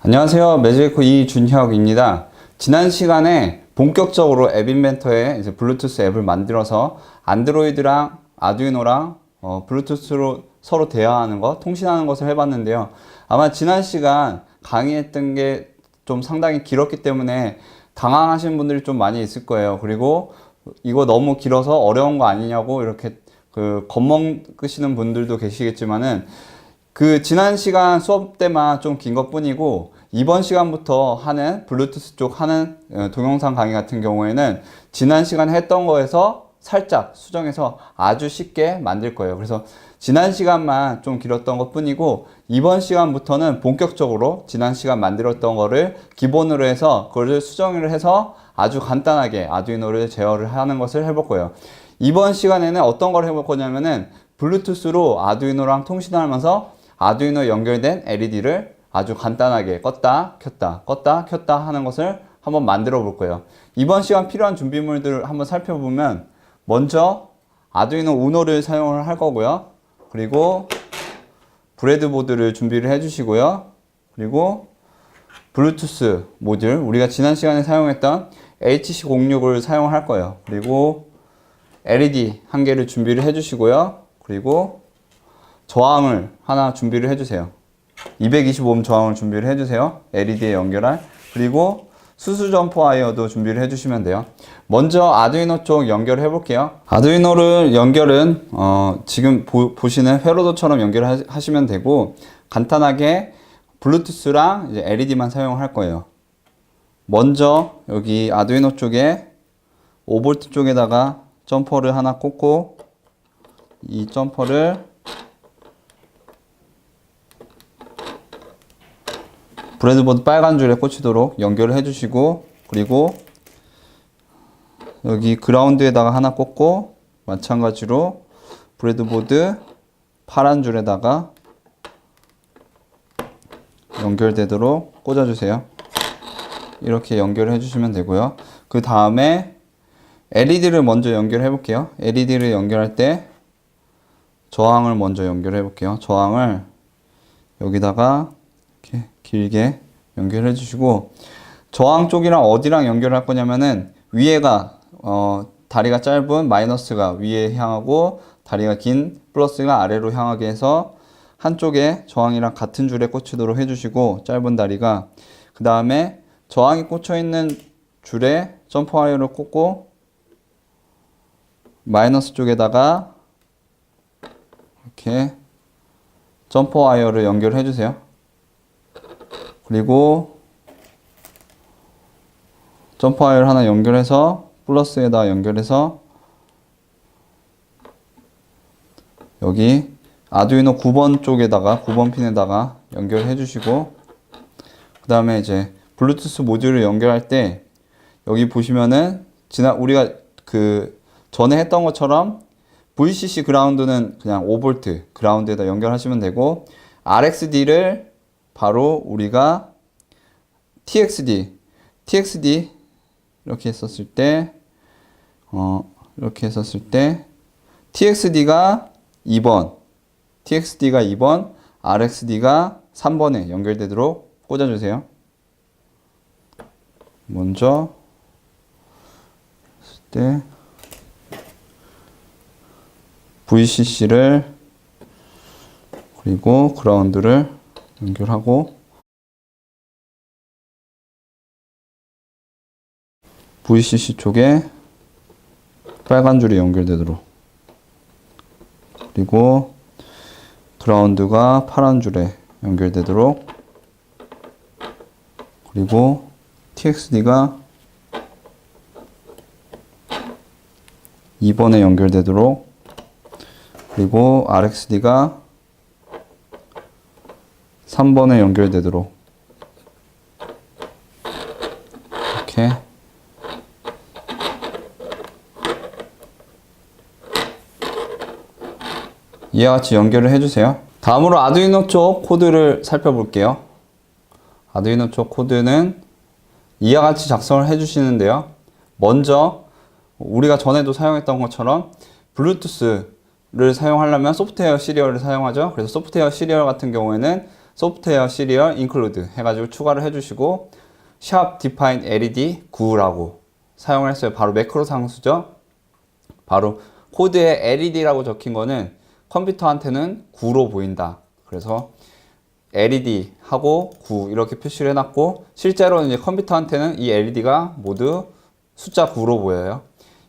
안녕하세요. 매직코 이준혁입니다. 지난 시간에 본격적으로 앱 인벤터에 이제 블루투스 앱을 만들어서 안드로이드랑 아두이노랑 어, 블루투스로 서로 대화하는 것, 통신하는 것을 해봤는데요. 아마 지난 시간 강의했던 게 좀 상당히 길었기 때문에 당황하신 분들이 좀 많이 있을 거예요. 그리고 이거 너무 길어서 어려운 거 아니냐고 이렇게 그 겁먹으시는 분들도 계시겠지만은 그 지난 시간 수업 때만 좀 긴 것 뿐이고 이번 시간부터 하는 블루투스 쪽 하는 어, 동영상 강의 같은 경우에는 지난 시간에 했던 거에서 살짝 수정해서 아주 쉽게 만들 거예요. 그래서 지난 시간만 좀 길었던 것 뿐이고 이번 시간부터는 본격적으로 지난 시간 만들었던 거를 기본으로 해서 그걸 수정을 해서 아주 간단하게 아두이노를 제어를 하는 것을 해볼 거예요. 이번 시간에는 어떤 걸 해볼 거냐면은 블루투스로 아두이노랑 통신하면서 아두이노 연결된 LED를 아주 간단하게 껐다 켰다 껐다 켰다 하는 것을 한번 만들어 볼 거예요. 이번 시간 필요한 준비물들을 한번 살펴보면 먼저 아두이노 우노를 사용을 할 거고요. 그리고 브레드보드를 준비를 해 주시고요. 그리고 블루투스 모듈 우리가 지난 시간에 사용했던 HC06을 사용할 거예요. 그리고 LED 한 개를 준비를 해 주시고요. 그리고 저항을 하나 준비를 해 주세요. 225옴 저항을 준비를 해 주세요. LED에 연결할. 그리고 수수 점퍼 와이어도 준비를 해 주시면 돼요. 먼저 아두이노 쪽 연결해 볼게요. 아두이노를 연결은 어, 지금 보, 보시는 회로도처럼 연결하시면 되고 간단하게 블루투스랑 LED만 사용할 거예요. 먼저 여기 아두이노 쪽에 5V 쪽에다가 점퍼를 하나 꽂고 이 점퍼를 브레드보드 빨간 줄에 꽂히도록 연결을 해주시고 그리고 여기 그라운드에다가 하나 꽂고 마찬가지로 브레드보드 파란 줄에다가 연결되도록 꽂아주세요. 이렇게 연결을 해주시면 되고요. 그 다음에 LED를 먼저 연결해 볼게요. LED를 연결할 때 저항을 먼저 연결해 볼게요. 저항을 여기다가 길게 연결해 주시고 저항 쪽이랑 어디랑 연결할 거냐면은 위에가 어, 다리가 짧은 마이너스가 위에 향하고 다리가 긴 플러스가 아래로 향하게 해서 한쪽에 저항이랑 같은 줄에 꽂히도록 해주시고 짧은 다리가 그 다음에 저항이 꽂혀 있는 줄에 점퍼 와이어를 꽂고 마이너스 쪽에다가 이렇게 점퍼 와이어를 연결해 주세요. 그리고 점퍼 와이어를 하나 연결해서 플러스에다 연결해서 여기 아두이노 9번 쪽에다가 9번 핀에다가 연결해 주시고 그 다음에 이제 블루투스 모듈을 연결할 때 여기 보시면은 지난 우리가 그 전에 했던 것처럼 VCC 그라운드는 그냥 5V 그라운드에다 연결하시면 되고 RXD를 바로 우리가 TXD TXD 이렇게 했었을 때 어, 이렇게 했었을 때 TXD가 2번 TXD가 2번 RXD가 3번에 연결되도록 꽂아주세요. 먼저 때 VCC를 그리고 그라운드를 연결하고 VCC 쪽에 빨간 줄이 연결되도록. 그리고 그라운드가 파란 줄에 연결되도록. 그리고 TXD가 2번에 연결되도록. 그리고 RXD가 3번에 연결되도록 이렇게 이와 같이 연결을 해주세요. 다음으로 아두이노 쪽 코드를 살펴볼게요. 아두이노 쪽 코드는 이와 같이 작성을 해주시는데요. 먼저 우리가 전에도 사용했던 것처럼 블루투스를 사용하려면 소프트웨어 시리얼을 사용하죠. 그래서 소프트웨어 시리얼 같은 경우에는 소프트웨어 시리얼 인클루드 해가지고 추가를 해주시고 샵 디파인 LED 9라고 사용을 했어요. 바로 매크로 상수죠. 바로 코드에 LED라고 적힌 거는 컴퓨터한테는 9로 보인다. 그래서 LED 하고 9 이렇게 표시를 해놨고 실제로는 이제 컴퓨터한테는 이 LED가 모두 숫자 9로 보여요.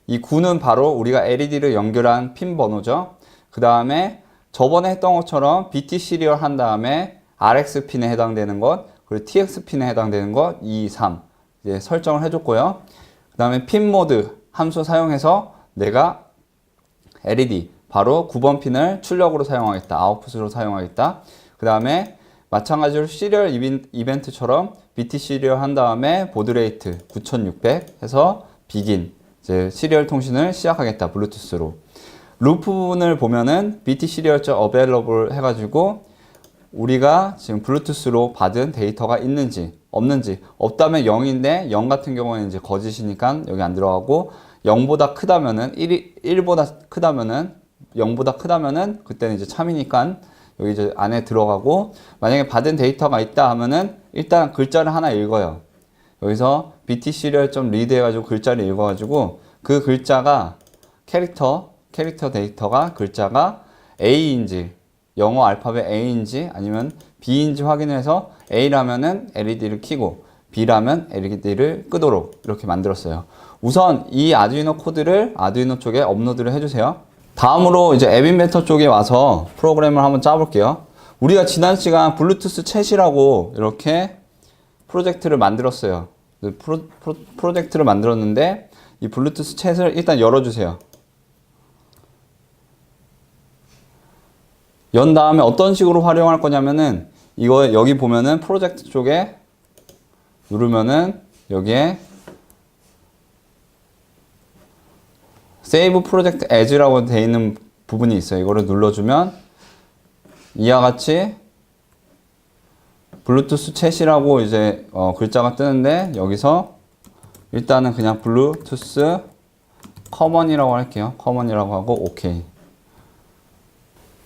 이 9는 바로 우리가 LED를 연결한 핀 번호죠. 그 다음에 저번에 했던 것처럼 BT 시리얼 한 다음에 RX 핀에 해당되는 것, 그리고 TX 핀에 해당되는 것 2, 3 이제 설정을 해줬고요. 그 다음에 핀 모드 함수 사용해서 내가 LED 바로 9번 핀을 출력으로 사용하겠다. 아웃풋으로 사용하겠다. 그 다음에 마찬가지로 시리얼 이벤- 이벤트처럼 BT 시리얼 한 다음에 보드 레이트 9600 해서 비긴 이제 시리얼 통신을 시작하겠다. 블루투스로. 루프 부분을 보면은 BT 시리얼.available available 해가지고 우리가 지금 블루투스로 받은 데이터가 있는지 없는지 없다면 0인데 0 같은 경우에는 이제 거짓이니까 여기 안 들어가고 0보다 크다면은 1, 1보다 크다면은 0보다 크다면은 그때는 이제 참이니까 여기 이제 안에 들어가고 만약에 받은 데이터가 있다 하면은 일단 글자를 하나 읽어요. 여기서 BT 시리얼.read read 해가지고 글자를 읽어가지고 그 글자가 캐릭터 캐릭터 데이터가 글자가 A인지 영어 알파벳 A인지 아니면 B인지 확인해서 A라면은 LED를 켜고 B라면 LED를 끄도록 이렇게 만들었어요. 우선 이 아두이노 코드를 아두이노 쪽에 업로드를 해주세요. 다음으로 이제 앱 인벤터 쪽에 와서 프로그램을 한번 짜볼게요. 우리가 지난 시간 블루투스 챗이라고 이렇게 프로젝트를 만들었어요. 그 프로, 프로, 프로젝트를 만들었는데 이 블루투스 챗을 일단 열어주세요. 연 다음에 어떤 식으로 활용할 거냐면은 이거 여기 보면은 프로젝트 쪽에 누르면은 여기에 세이브 프로젝트 에즈라고 되어 있는 부분이 있어요. 이거를 눌러주면 이와 같이 블루투스 챗이라고 이제 어, 글자가 뜨는데 여기서 일단은 그냥 블루투스 커먼이라고 할게요. 커먼이라고 하고 오케이.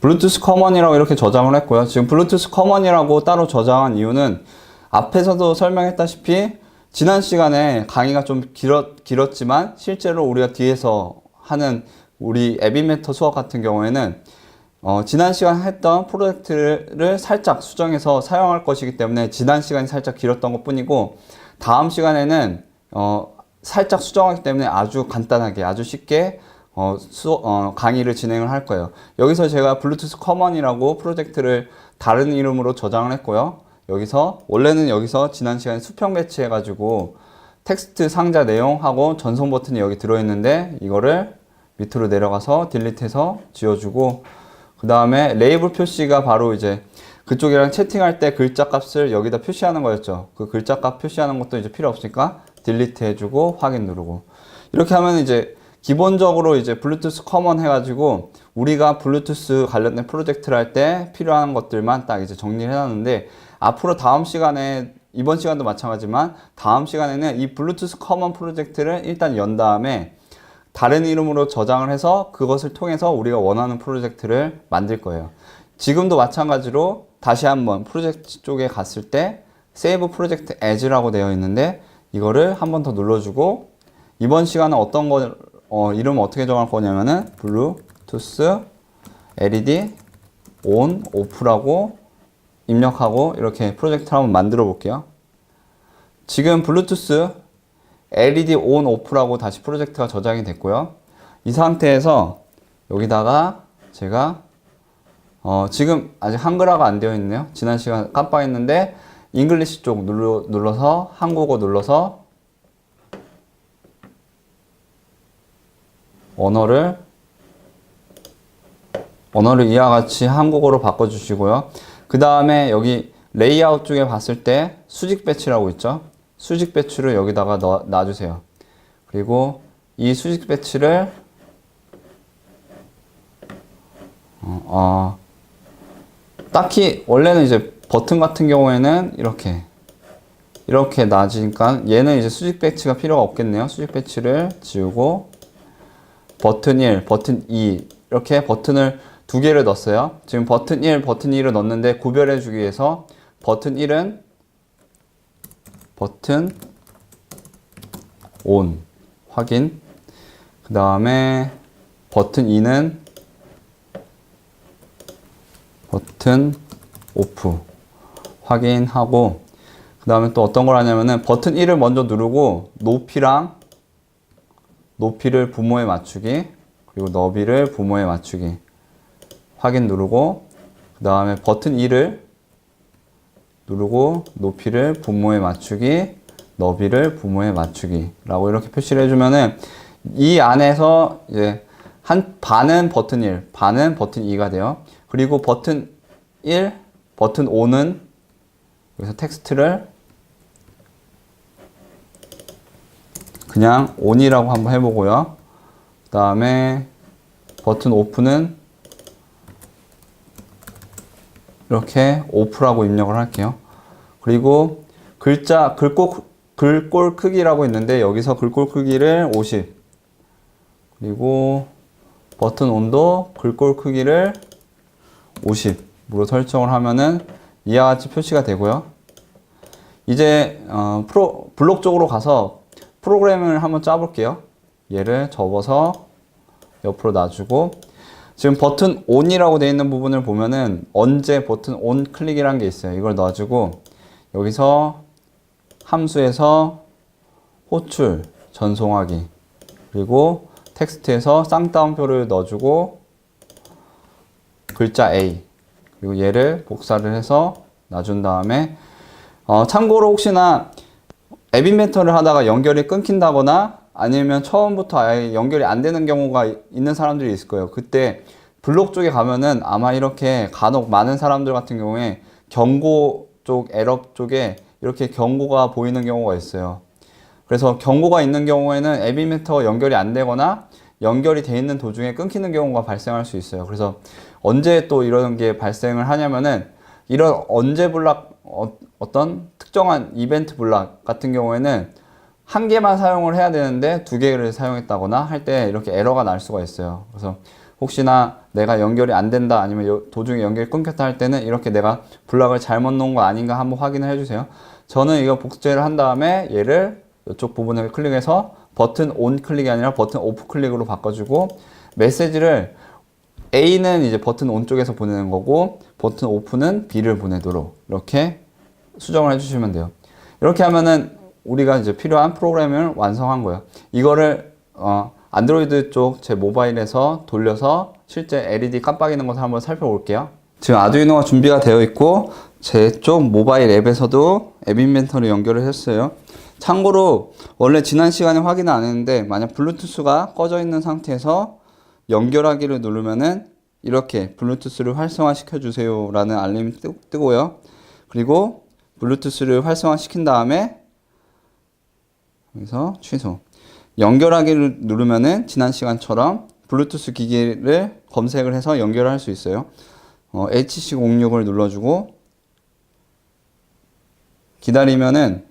블루투스 커먼이라고 이렇게 저장을 했고요. 지금 블루투스 커먼이라고 따로 저장한 이유는 앞에서도 설명했다시피 지난 시간에 강의가 좀 길었, 길었지만 실제로 우리가 뒤에서 하는 우리 에비메터 수업 같은 경우에는 어, 지난 시간 했던 프로젝트를 살짝 수정해서 사용할 것이기 때문에 지난 시간이 살짝 길었던 것 뿐이고 다음 시간에는 어, 살짝 수정하기 때문에 아주 간단하게 아주 쉽게 어, 수, 어, 강의를 진행을 할 거예요. 여기서 제가 블루투스 커먼이라고 프로젝트를 다른 이름으로 저장을 했고요. 여기서 원래는 여기서 지난 시간에 수평 배치해 가지고 텍스트 상자 내용하고 전송 버튼이 여기 들어있는데 이거를 밑으로 내려가서 딜리트해서 지워주고 그 다음에 레이블 표시가 바로 이제 그쪽이랑 채팅할 때 글자 값을 여기다 표시하는 거였죠. 그 글자 값 표시하는 것도 이제 필요 없으니까 딜리트 해주고 확인 누르고 이렇게 하면 이제 기본적으로 이제 블루투스 커먼 해가지고 우리가 블루투스 관련된 프로젝트를 할 때 필요한 것들만 딱 이제 정리를 해놨는데 앞으로 다음 시간에 이번 시간도 마찬가지지만 다음 시간에는 이 블루투스 커먼 프로젝트를 일단 연 다음에 다른 이름으로 저장을 해서 그것을 통해서 우리가 원하는 프로젝트를 만들 거예요. 지금도 마찬가지로 다시 한번 프로젝트 쪽에 갔을 때 세이브 프로젝트 as라고 되어 있는데 이거를 한번 더 눌러주고 이번 시간은 어떤 거 어, 이름 어떻게 정할 거냐면은 블루투스 LED on off라고 입력하고 이렇게 프로젝트를 한번 만들어 볼게요. 지금 블루투스 LED on off라고 다시 프로젝트가 저장이 됐고요. 이 상태에서 여기다가 제가 어, 지금 아직 한글화가 안 되어 있네요. 지난 시간 깜빡했는데 잉글리시 쪽 눌러, 눌러서 한국어 눌러서 언어를 언어를 이와 같이 한국어로 바꿔주시고요. 그 다음에 여기 레이아웃 쪽에 봤을 때 수직 배치라고 있죠. 수직 배치를 여기다가 넣어, 놔주세요. 그리고 이 수직 배치를 어, 어, 딱히 원래는 이제 버튼 같은 경우에는 이렇게 이렇게 놔지니까 얘는 이제 수직 배치가 필요가 없겠네요. 수직 배치를 지우고 버튼 1, 버튼 2 이렇게 버튼을 두 개를 넣었어요. 지금 버튼 1, 버튼 2를 넣었는데 구별해 주기 위해서 버튼 1은 버튼 ON 확인. 그 다음에 버튼 2는 버튼 오프 확인하고 그 다음에 또 어떤 걸 하냐면은 버튼 1을 먼저 누르고 높이랑 높이를 부모에 맞추기 그리고 너비를 부모에 맞추기. 확인 누르고 그 다음에 버튼 2를 누르고 높이를 부모에 맞추기 너비를 부모에 맞추기 라고 이렇게 표시를 해주면은 이 안에서 이제 한 반은 버튼 1 반은 버튼 2가 돼요. 그리고 버튼 1 버튼 5는 여기서 텍스트를 그냥 ON이라고 한번 해보고요. 그 다음에 버튼 오프는 이렇게 오프라고 입력을 할게요. 그리고 글자 글꼴 글꼴 크기라고 있는데 여기서 글꼴 크기를 50 그리고 버튼 온도 글꼴 크기를 50으로 설정을 하면은 이와 같이 표시가 되고요. 이제 어, 프로 블록 쪽으로 가서 프로그램을 한번 짜볼게요. 얘를 접어서 옆으로 놔주고 지금 버튼 ON이라고 되어 있는 부분을 보면은 언제 버튼 ON 클릭이라는 게 있어요. 이걸 놔주고 여기서 함수에서 호출 전송하기 그리고 텍스트에서 쌍따옴표를 넣어주고 글자 A 그리고 얘를 복사를 해서 놔준 다음에 어, 참고로 혹시나 앱 인벤터를 하다가 연결이 끊긴다거나 아니면 처음부터 아예 연결이 안 되는 경우가 있는 사람들이 있을 거예요. 그때 블록 쪽에 가면은 아마 이렇게 간혹 많은 사람들 같은 경우에 경고 쪽 에러 쪽에 이렇게 경고가 보이는 경우가 있어요. 그래서 경고가 있는 경우에는 앱 인벤터가 연결이 안 되거나 연결이 돼 있는 도중에 끊기는 경우가 발생할 수 있어요. 그래서 언제 또 이런 게 발생을 하냐면은 이런 언제 블락 어, 어떤 특정한 이벤트 블락 같은 경우에는 한 개만 사용을 해야 되는데 두 개를 사용했다거나 할 때 이렇게 에러가 날 수가 있어요. 그래서 혹시나 내가 연결이 안 된다 아니면 요- 도중에 연결이 끊겼다 할 때는 이렇게 내가 블락을 잘못 놓은 거 아닌가 한번 확인을 해주세요. 저는 이거 복제를 한 다음에 얘를 이쪽 부분을 클릭해서 버튼 온 클릭이 아니라 버튼 오프 클릭으로 바꿔주고 메시지를 A는 이제 버튼 온 쪽에서 보내는 거고 버튼 오프는 B를 보내도록 이렇게 수정을 해주시면 돼요. 이렇게 하면은 우리가 이제 필요한 프로그램을 완성한 거예요. 이거를 어, 안드로이드 쪽 제 모바일에서 돌려서 실제 LED 깜빡이는 것을 한번 살펴볼게요. 지금 아두이노가 준비가 되어 있고 제 쪽 모바일 앱에서도 앱 인벤터를 연결을 했어요. 참고로 원래 지난 시간에 확인을 안 했는데 만약 블루투스가 꺼져 있는 상태에서 연결하기를 누르면은 이렇게 블루투스를 활성화 시켜 주세요 라는 알림이 뜨, 뜨고요. 그리고 블루투스를 활성화 시킨 다음에 여기서 취소. 연결하기를 누르면은 지난 시간처럼 블루투스 기기를 검색을 해서 연결할 수 있어요. 어, HC06을 눌러주고 기다리면은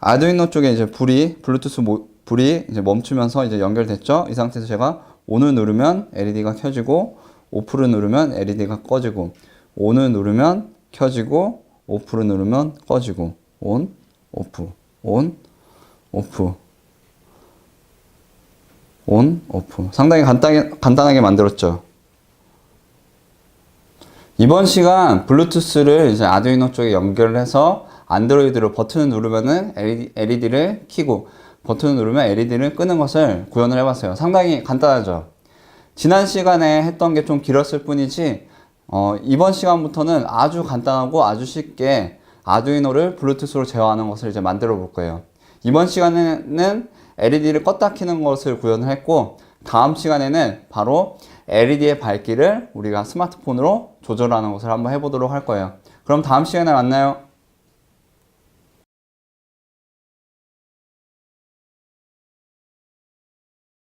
아두이노 쪽에 이제 불이 블루투스 모, 불이 이제 멈추면서 이제 연결됐죠. 이 상태에서 제가 ON을 누르면 LED가 켜지고 오프를 누르면 LED가 꺼지고 ON을 누르면 켜지고 오프를 누르면 꺼지고 ON 오프 ON 오프 ON 오프 상당히 간단하게 간단하게 만들었죠. 이번 시간 블루투스를 이제 아두이노 쪽에 연결을 해서 안드로이드로 버튼을 누르면은 LED, 를 켜고 버튼을 누르면 LED를 끄는 것을 구현을 해봤어요. 상당히 간단하죠. 지난 시간에 했던 게 좀 길었을 뿐이지 어, 이번 시간부터는 아주 간단하고 아주 쉽게 아두이노를 블루투스로 제어하는 것을 이제 만들어 볼 거예요. 이번 시간에는 LED를 껐다 켜는 것을 구현을 했고 다음 시간에는 바로 LED의 밝기를 우리가 스마트폰으로 조절하는 것을 한번 해보도록 할 거예요. 그럼 다음 시간에 만나요.